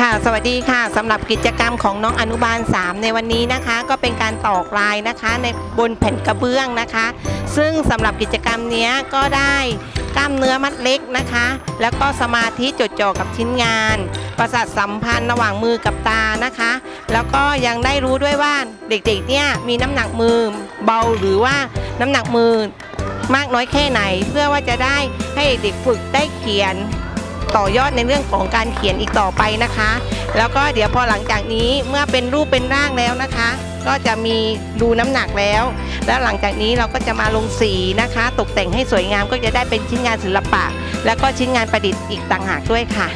ค่ะสวัสดีค่ะสำหรับกิจกรรมของน้องอนุบาล 3 ในวันนี้นะคะ ก็เป็นการตอกลายนะคะในบนแผ่นกระเบื้องนะคะ ซึ่งสำหรับกิจกรรมนี้ก็ได้กล้ามเนื้อมัดเล็กนะคะ แล้วก็สมาธิจดจ่อกับชิ้นงาน ประสาทสัมพันธ์ระหว่างมือกับตานะคะ แล้วก็ยังได้รู้ด้วยว่าเด็กๆเนี่ยมีน้ำหนักมือเบาหรือว่าน้ำหนักมือ มากน้อยแค่ไหน เพื่อว่าจะได้ให้เด็กฝึกได้เขียนต่อยอดในเรื่องของการเขียนอีกต่อไปนะคะ แล้วก็เดี๋ยวพอหลังจากนี้เมื่อเป็นรูปเป็นร่างแล้วนะคะ ก็จะมีดูน้ำหนักแล้ว แล้วหลังจากนี้เราก็จะมาลงสีนะคะ ตกแต่งให้สวยงามก็จะได้เป็นชิ้นงานศิลปะ แล้วก็ชิ้นงานประดิษฐ์อีกต่างหากด้วยค่ะ